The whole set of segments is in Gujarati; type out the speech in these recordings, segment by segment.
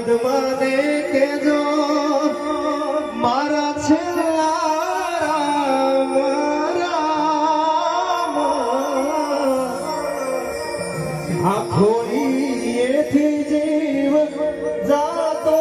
પદમને કેજો મારા છેલ્લા રામ રામ. આખોની એથી જીવ જાતો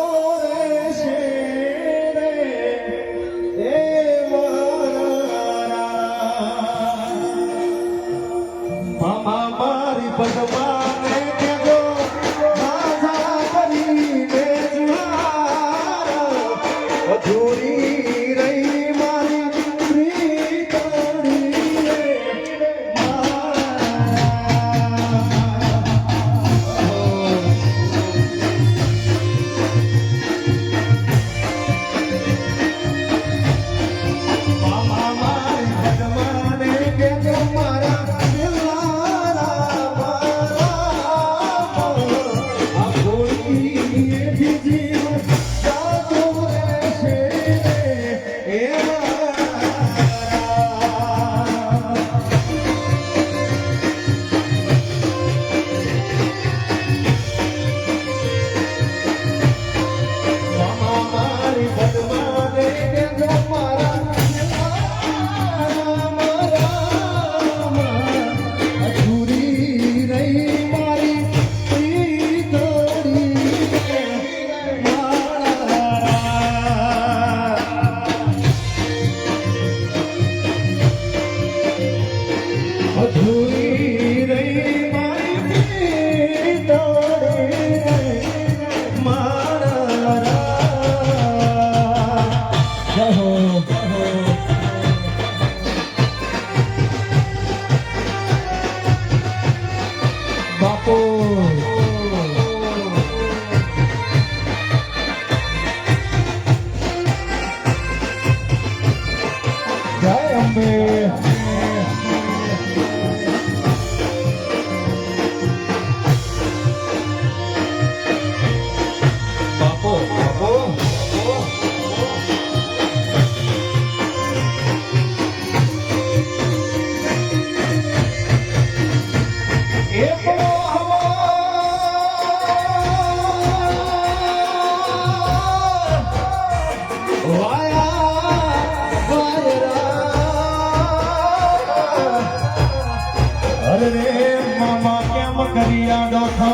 કરિયાડો થો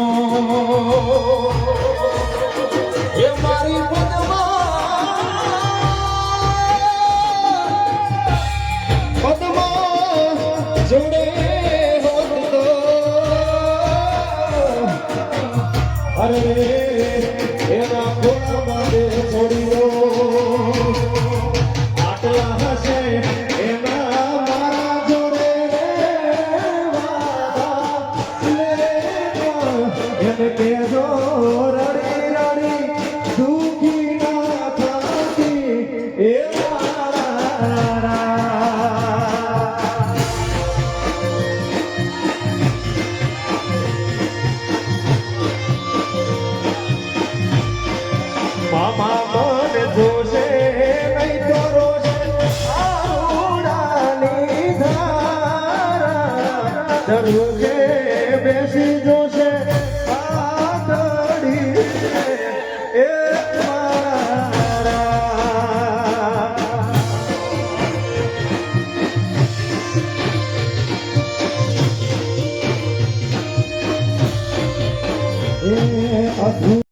એ મારી પદમા. પદમા જોડે અરે એના ખોળામાં છોડી દો. અટકે જો રડી રડી દુખી ના થતી એ મામા મન જોશે નહીં તો રોજ આરુડાની ધારા. દરરોજે